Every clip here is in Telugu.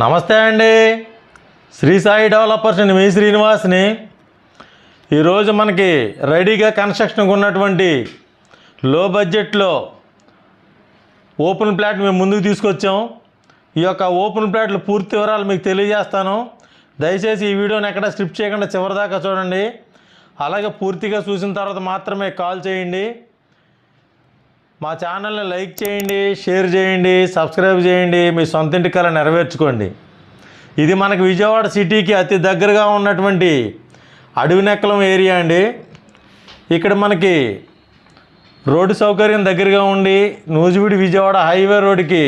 నమస్తే అండి. శ్రీ సాయి డెవలపర్స్ అండి మీ శ్రీనివాస్ని. ఈరోజు మనకి రెడీగా కన్స్ట్రక్షన్కి ఉన్నటువంటి లో బడ్జెట్లో ఓపెన్ ప్లాట్ మేము ముందుకు తీసుకొచ్చాం. ఈ యొక్క ఓపెన్ ప్లాట్లు పూర్తి వివరాలు మీకు తెలియజేస్తాను. దయచేసి ఈ వీడియోని ఎక్కడ స్క్రిప్ట్ చేయకుండా చివరిదాకా చూడండి. అలాగే పూర్తిగా చూసిన తర్వాత మాత్రమే కాల్ చేయండి. మా ఛానల్ని లైక్ చేయండి షేర్ చేయండి సబ్స్క్రైబ్ చేయండి మీ సొంత ఇంటి కళ నెరవేర్చుకోండి. ఇది మనకి విజయవాడ సిటీకి అతి దగ్గరగా ఉన్నటువంటి అడవినెక్కలం ఏరియా అండి. ఇక్కడ మనకి రోడ్డు సౌకర్యం దగ్గరగా ఉండి నూజివీడి విజయవాడ హైవే రోడ్డుకి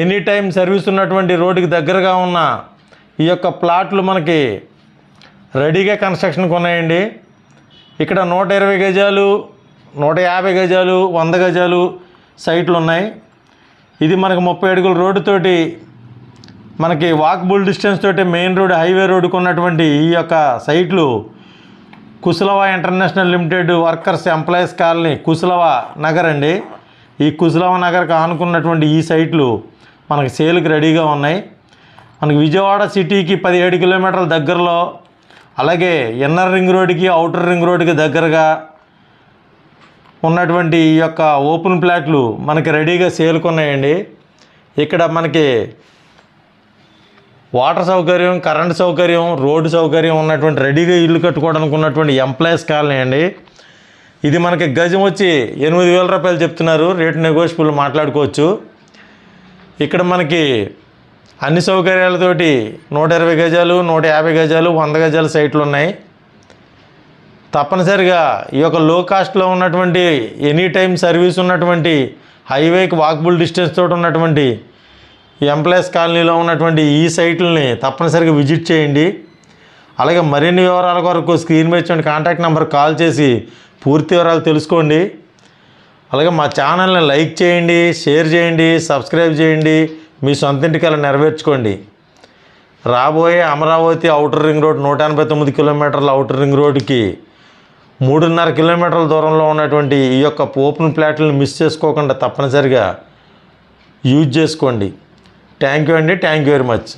ఎనీ టైం సర్వీస్ ఉన్నటువంటి రోడ్డుకి దగ్గరగా ఉన్న ఈ యొక్క ప్లాట్లు మనకి రెడీగా కన్స్ట్రక్షన్కి ఉన్నాయండి ఇక్కడ నూట ఇరవై గజాలు నూట యాభై గజాలు వంద గజాలు సైట్లు ఉన్నాయి. ఇది మనకు ముప్పై అడుగుల రోడ్డుతోటి మనకి వాకబుల్ డిస్టెన్స్ తోటి మెయిన్ రోడ్ హైవే రోడ్డుకు ఉన్నటువంటి ఈ యొక్క సైట్లు Kushalava international limited workers employees colony Kushalava Nagar అండి. ఈ కుశలవ నగర్కి ఆనుకున్నటువంటి ఈ సైట్లు మనకి సేల్కి రెడీగా ఉన్నాయి. మనకి విజయవాడ సిటీకి పదిహేడు కిలోమీటర్ల దగ్గరలో అలాగే ఇన్నర్ రింగ్ రోడ్డుకి అవుటర్ రింగ్ రోడ్డుకి దగ్గరగా ఉన్నటువంటి ఈ యొక్క ఓపెన్ ప్లాట్లు మనకి రెడీగా సేల్కున్నాయండి. ఇక్కడ మనకి వాటర్ సౌకర్యం కరెంట్ సౌకర్యం రోడ్డు సౌకర్యం ఉన్నటువంటి రెడీగా ఇల్లు కట్టుకోవడానికి ఉన్నటువంటి ఎంప్లాయీస్ కాలనీ అండి. ఇది మనకి గజం వచ్చి ఎనిమిది వేల రూపాయలు చెప్తున్నారు. రేటు నెగోషియబుల్ మాట్లాడుకోవచ్చు. ఇక్కడ మనకి అన్ని సౌకర్యాలతోటి నూట ఇరవై గజాలు నూట యాభై గజాలు వంద గజాల సైట్లు ఉన్నాయి తప్పనిసరిగా ఈ యొక్క లో కాస్ట్లో ఉన్నటువంటి ఎనీ టైం సర్వీస్ ఉన్నటువంటి హైవేకి వాకబుల్ డిస్టెన్స్ తోటి ఉన్నటువంటి ఎంప్లాయీస్ కాలనీలో ఉన్నటువంటి ఈ సైట్లని తప్పనిసరిగా విజిట్ చేయండి. అలాగే మరిన్ని వివరాల కొరకు స్క్రీన్ మీద కాంటాక్ట్ నెంబర్ కాల్ చేసి పూర్తి వివరాలు తెలుసుకోండి. అలాగే మా ఛానల్ని లైక్ చేయండి షేర్ చేయండి సబ్స్క్రైబ్ చేయండి మీ సొంత ఇంటికి అలా నెరవేర్చుకోండి. రాబోయే అమరావతి అవుటర్ రింగ్ రోడ్ నూట ఎనభై తొమ్మిది కిలోమీటర్ల అవుటర్ రింగ్ రోడ్కి మూడున్నర కిలోమీటర్ల దూరంలో ఉన్నటువంటి ఈ యొక్క ఓపెన్ ప్లాట్లను మిస్ చేసుకోకుండా తప్పనిసరిగా యూజ్ చేసుకోండి. థ్యాంక్ యూ అండి. Thank you very much